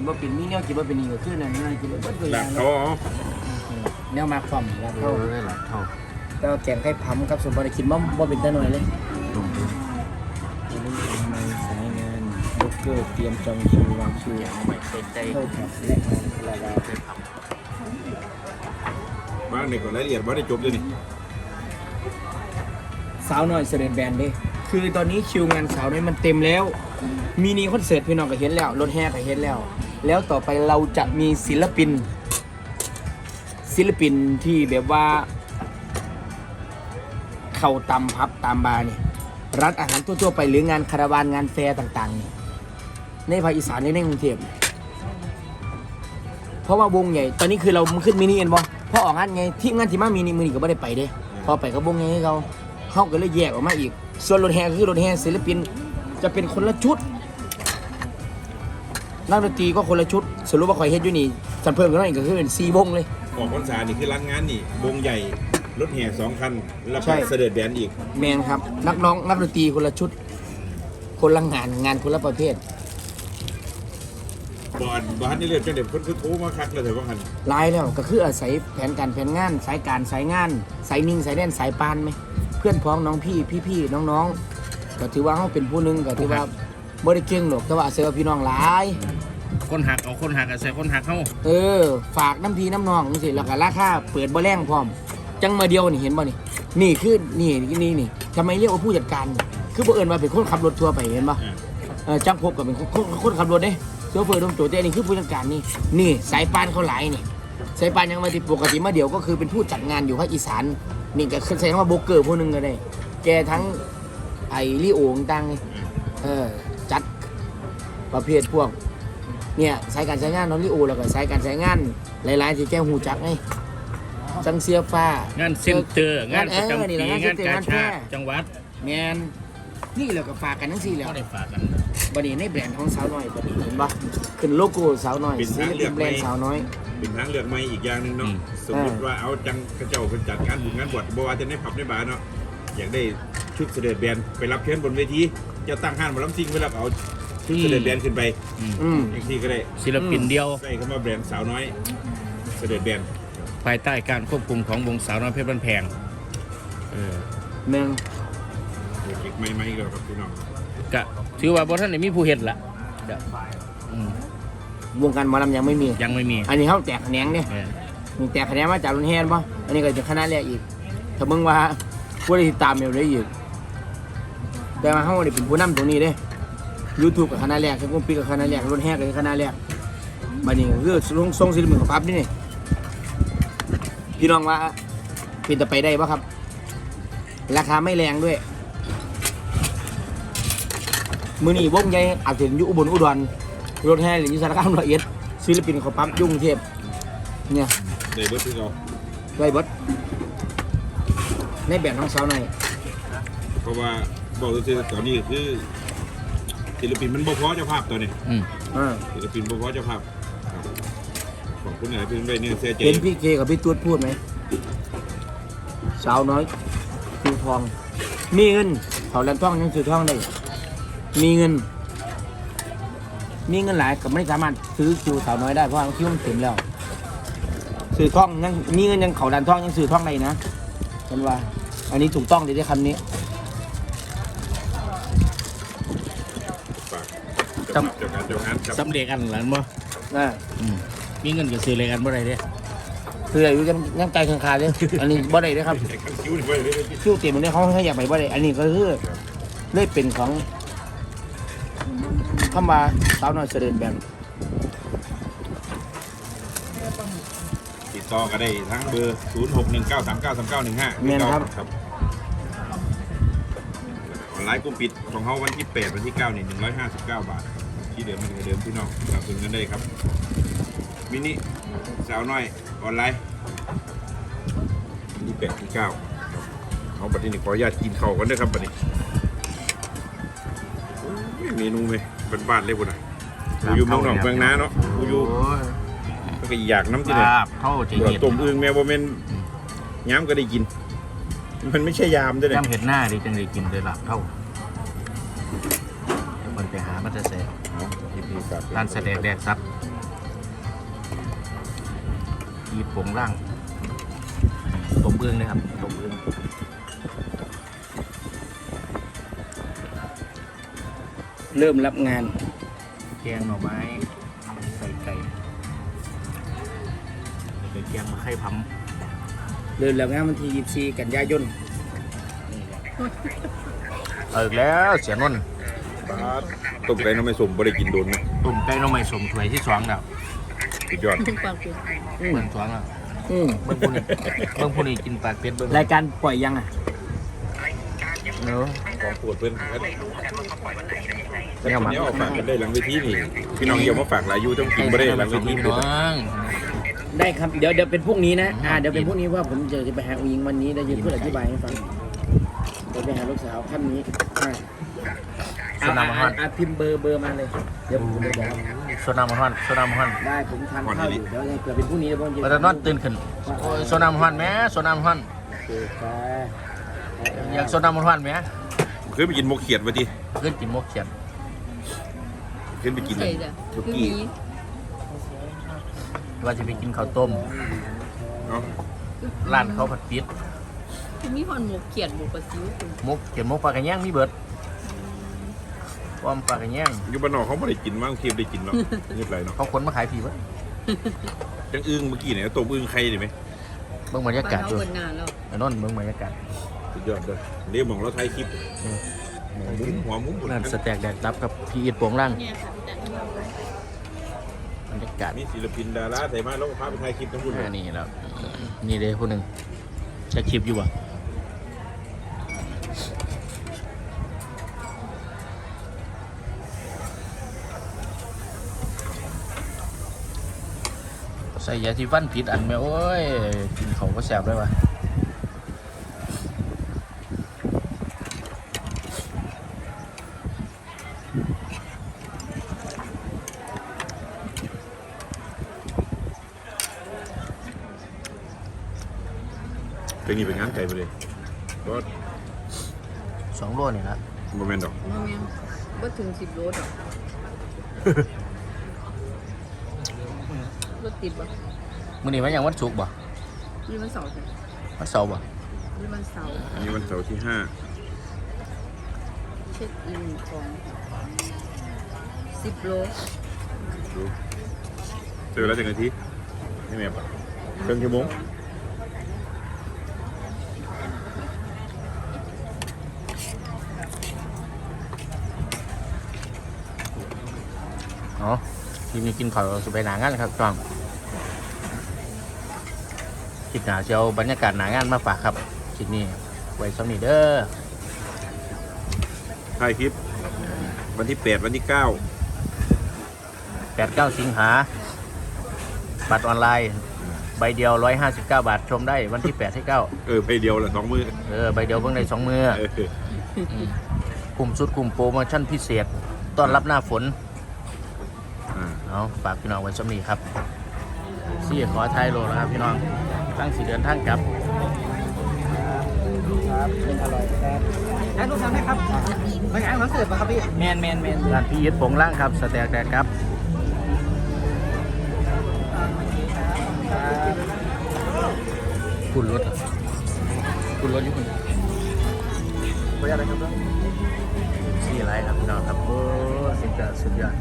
กินบ่เป็นมีแนวกินบ่เป็นนี่ก็คือนั่นนั่นกินบ่เบิดตัวอหลัย่าบงเขาอ๋อแนวมาความครับเอเขาอได้หลับเท่าแล้วแกงไข่ผำกับสมบัติกินบ่บ่เป็นตาหน่อยเลยตรงนี้อันนี้ทำไมสายงานบุกเกอร์เตรียมจองคิววางคิวเอาไปเซ็นใจเข้าแถวและงานลาวาบ้านในก่อนรายละเอียดว่าได้จบเลยนี่สาวน้อยเสด็จแบนเด้คือตอนนี้คิวงานสาวน้อยมันเต็มแล้วมินิคอนเสิร์ตพี่น้องก็เห็นแล้ว รถแห่ก็เห็นแล้ว แล้วต่อไปเราจะมีศิลปิน ศิลปินที่แบบว่า เข้าตำพับตามบาร์นี่ยร้านอาหารทั่วๆไปหรืองานคาราวานงานแฟร์ต่างๆเนี่ยในภาคอีสานในในกรุงเทพเพราะว่าวงใหญ่ ตอนนี้คือเราขึ้นมินิเอ็นบอพอออกงานไงที่งานที่มามินิมือนีก็ไม่ได้ไปเด้ พอไปกับวงใหญ่ให้เขาเขาก็เลยแยกออกมาอีก ส่วนรถแห่คือรถแห่ศิลปินจะเป็นคนละชุด นักดนตรีก็คนละชุดสรุปว่าคอยเฮ็ดอยู่นี่สันเพิ่มกันหน่อยก็คือเป็นซีวงเลยออกพรรษานี่คือร้านงานนี่วงใหญ่รถแห่สองคัน แล้วใช่ ก็เสด็จแบนอีก แมนครับ นักร้องนักดนตรีคนละชุด คนละงานงานคนละประเภทบอลบอลนี่เรียกจังเด็กคนคือโทรมาคักเลยแต่ว่าคันลายแล้วก็คืออาศัยแผนการแผนงาน สายการสายงาน สายนิ่งสายแน่นสายปานไหมเพื่อนพ้องน้องพี่พี่พี่น้องน้องๆก็ถือว่าเขาเป็นผู้หนึงก็ถือว่า บ่ได้เก่งหรอกแต่ว่าอาศัยว่าพี่น้องหลาย คนหักเอาคนหักอะใส่คนหักเข้าเออ ฝากน้ำพีน้ำนองนี่สิแล้วก็ราคาเปิดบ่แรงพร้อม จังมาเดียวนี่เห็นบ่นี่ นี่คือนี่นี่นี่ทำไมเรียกว่าผู้จัดการ คือบ่เอิญว่าเป็นคนขับรถทัวร์ไปเห็นบ่อ่าเออจังพบกับเป็นคนคนขับรถเด้โชเฟอร์ดมโจเต้นี่คือผู้จัดการนี่นี่สายปานเขาหลายนี่สายปานยังมาติดปกติมาเดียวก็คือเป็นผู้จัดงานอยู่ภาคอีสานนี่ก็คือแสดงว่าโบรกเกอร์ผู้หนึงก็ได้ แกทั้งไอ้ลี่โอต่างๆนี่เออจัด ประเภทพวกเนี่ยสายการใช้งานน้องลิโอแล้วก็สายการใช้งานหลายๆที่แจ้งหูจักไงจังเสียฟ้า งานเซ็นเตอร์ งานประจำเออนี่ปีแหละงานงานเซ็นเตอร์กางานแพร่ชาติจังหวัดแมนนี่แหละก็ฝากกันทั้งสี่แหล้วก็ได้ฝากกันบัดนี้ในแบรนด์ของสาวน้อยบัดนี้เห็นปะขึ้นโลโก้สาวน้อยศิลปินแบรนด์สาวน้อย เป็นทางเลือกใหม่อีกอย่างหนึ่งเนาะสมมติว่าเอาจังกระเจ้าเป็นจัดงานบุญงานบวชบ่ว่าจะในผับในบาร์เนาะอยากได้ชุดเสด็จแบนไปรับเชิญบนเวทีจะตั้งห้านมาล้ำซิงไปรับเอา ชุดเสด็จแบนขึ้นไปอืมอืม อย่างที่ก็ได้ศิลปินเดียว ใส่คำว่าแบรนด์สาวน้อย เสด็จแบนภายใต้การควบคุมของวงสาวน้อยเพชรบ้านแพงเออแม่งโปรเจกต์ใหม่ๆแล้วครับพี่น้องก็ถือว่าบ่ท่านได้มีผู้เฮ็ดละก็อืมวงการหมอลำยังไม่มี ยังไม่มีอันนี้เขาแตกแขนงเนี่ยเออมีแตกแขนงมาจากรุ่นแฮนปะอันนี้ก็จะคณะแรกอีก ถ้ามึงว่าผู้ได้ติดตามเร็วได้อีกแต่มาเขาได้เป็นผู้นำตรงนี้เด้ ยูทูบกับคณะแรกใช้กุ้งปีกับคณะแรกรุ่นแฮกับคณะแรกบัดนี้ก็คือทรงทรงศิลปินของปั๊บนี่นี่พี่น้องว่าเป็นจะไปได้ปะครับ ราคาไม่แรงด้วย มือนี้วงใหญ่อาจจะอยู่อุบลอุดรรถแห่หรืออยู่สารคามร้อยเอ็ดศิลปินเขาปั๊บยุ่กรุงเทพเนี่ยได้เบิร์ดที่เราไว้เบดในแบบน้องสาวหน่อยเพราะว่าบอกตัวตอนนี้คือ ศิลปินมันบ่พอเจ้าภาพตัวนี้อืมอ่าศิลปินบ่พอเจ้าภาพครับขอบคุณหลายเพื่อนด้วยเนี่ยเสียใจเห็นพี่เคกับพี่ตูดพูดไหมสาวน้อยคือทอง มีเงินเขาแลนท่องยังซื้อท่องได้ มีเงิน มีเงินหลายก็ไม่สามารถซื้อคิวสาวน้อยได้เพราะว่าคิวมันเต็มแล้วซื้อท่องยังมีเงินยังเขาแลนท่องยังซื้อท่องได้นะฉันว่า อันนี้ถูกต้องเลยที่คำนี้ ฝากเจ้าภาพเจ้าการเจ้างานครับสำเร็จกันหลันบ่อ่าอืมมีเงินก็ซื้ออะไรกันบ่ได้เด้คืออายุยังยังใจแข็งขาดเลย อันนี้บ่ได้เลยครับใส่ข้างคิ้วนี่ไว้เลยคิวเต็มเลยเขาให้อยากไปบ่ได้ อันนี้ก็คือเลยเป็นของเข้ามาสาวน้อยเสด็จแบนติดต่อก็ได้ทั้งเบอร์ 0 6 1 9 3 9 3 9 1 5แม่นครับ ครับออนไลน์กลุ่มปิดของเขาวันที่8วันที่9นี่159 บาทครับที่เดิมมันก็เดิมพี่น้องสนับสนุนกันได้ครับมินิสาวน้อยออนไลน์วันที่8ที่9ครับเอาบัดนี้ขออนุญาตกินข้าวกันด้วยครับบัดนี้โอ้ยเมนูไหมบ้านๆเลยบุญนะกูอยู่เมืองหนองเมืองนาเนาะกูอยู่ก็อยากน้ำที่ไหนลาบเท่าจะเปลือกเห็ดต้มอึ่งแมวบ่แม่นย้ำก็ได้กิน มันไม่ใช่ยามด้วยย่ำนะเห็ดหน้าดิจังได้กินได้ลาบเท่าเดี๋ยวมันไปหามันจะเสร็จเอา ร้านแสดงแดกซับพีผงร่างต้มเอื้องนะครับต้มเอื้องเริ่มรับงาน แกงหน่อไม้ใส่ไก่เดี๋ยวแกงมาไข่พัมเริ่มรับงานวันที่24กันยายนเอาอีกแล้วเสียนนท์บาส ต้มไก่น้ำไม่สมบ่ได้กินโดนนะตุ่มไก่หน้องใหม่สมถ้วยที่สองแล้วสุดยอดทุกความเป็นอืมเบิ่งสองแล้วอืมเบิ่งผู้นี้เบิ่งผู้นี้กินปากเป็ดเบิ่งรายการปล่อยยังอะเนาะของปวดเพื่อนครับเนี่ยมาเนี้ยเอาฝากกันได้หลังเวทีนี่พี่น้องอย่ามาฝากหลายอยูต้องกินบ่ได้หลังเวทีพี่เด้น้อองได้ครับเดี๋ยวเดี๋ยวเป็นพรุ่งนี้นะอ่าเดี๋ยวเป็นพรุ่งนี้ว่าผมจะจะไปหาอุยิงวันนี้ได้ยินเพื่ออธิบายให้ฟัง เดี๋ยวไปหาลูกสาวท่านนี้อ่าโซนามาฮอนอ่าพิมพ์เบอร์เบอร์มาเลย เดี๋ยวผมจะบอกโซนามาฮอนโซนามาฮอนได้ผมทานข้าวอยู่เดี๋ยวเกิดเป็นพรุ่งนี้เดี๋ยวผมจะเราจะนอนตื่นขึ้นโอ้ยโซนามาฮอนแหม่โซนามาฮอนโอเคครับอยากโซนามาฮอนแหม่เคยไปกินหมกเขียดมาทีเพื่อนกินหมกเขียดเคยไปกินใส่จ้ะสุคือกี้มีว่าจะไปกินข้าวต้มเนาะร้านเขาผัดปิด คือมีคนหมกเขียดหมกปลาซิวคุณหมกเขียดหมกปลากระแยงมีเบิดป้อมปลากระแยงอยู่บ้านนอกเขาไม่ได้กินมั้งเทียมได้กินเนาะนี่ไรเนาะเขาคนมาขายผีเบิดจังอึ้งเมื่อกี้เนี่ยต้มอึ้งไข่ได้ไหมเบิ่งบรรยากาศบ้านด้เขาวยคนนานแล้วไอ้นนท์เบิ่งบรรยากาศสุดยอดเลยเรียกมองเราไทยคลิปอืมหมอมุ้งหัวมุ้งหมดร้านสแต็กแดกดับกับพี่อีทโปงล่างเนี่ยค่ะแต่ที่เราบรรยากาศมีศิลปินดาราใส่มาแล้วก็พาไปถ่ายคลิปทั้งหมดเลยอ่านี่แล้วนี่เด้คนหนึ่งจะคลิปอยู่บ่ ใส่ยาที่ฟันผิดอันไหมโอ้ย กินเขาก็แสบได้ว่ะเป็นนี่เป็นงานไก่ไปเลยก็สองโลนี่ละโมเมนต์ดอกเมื่อแม่งว่าถึงสิบโลดอกรถ ติดปะมื้อนี้มันยังวันศุกร์บ่นี่มันเสาร์จ้ะวันเสาร์บ่นี่มันเสาร์อันนี้วันเสาร์ที่ห้าเช็คอินของสิบโลดูเจอแล้วถึงนาทีนี่แม่ปะครึ่งชั่วโมงเนาะทีนี้กินข้าวสุไปหนางานครับจ้อง คิดหนาเชียวบรรยากาศหนางานมาฝากครับคลิปนี้ไว้สำนีเด้อถ่ายคลิป วันที่แปดวันที่เก้าแปดเก้าสิงหาบัตรออนไลน์ ใบเดียว 159 บาทชมได้วันที่8ที่9เออไปเดียวละสองมือเออใบเดียวเพิ่งได้สองมือเออมกลุ่มสุดกลุ่มโปรโมชั่นพิเศษต้อนรับหน้าฝน อ่า เอาฝากพี่น้องไว้สำนีครับซี่ขอไทายโลแล้วครับพี่น้อง ตั้งสี่เดือนทั้งกลับครับเป็นอร่อยครับแล้วลูกทำไหมครับไปงานคอนเสิร์ตป่ะครับพี่แมนแมนแมนร้านพี่ยึดผงล่างครับสแต็กแดกครับคุณรถคุณรถอยุคุณขออนุญาตนะครับสี่ไรครับพี่น้องครับโอ้สุดยอดสุดยอด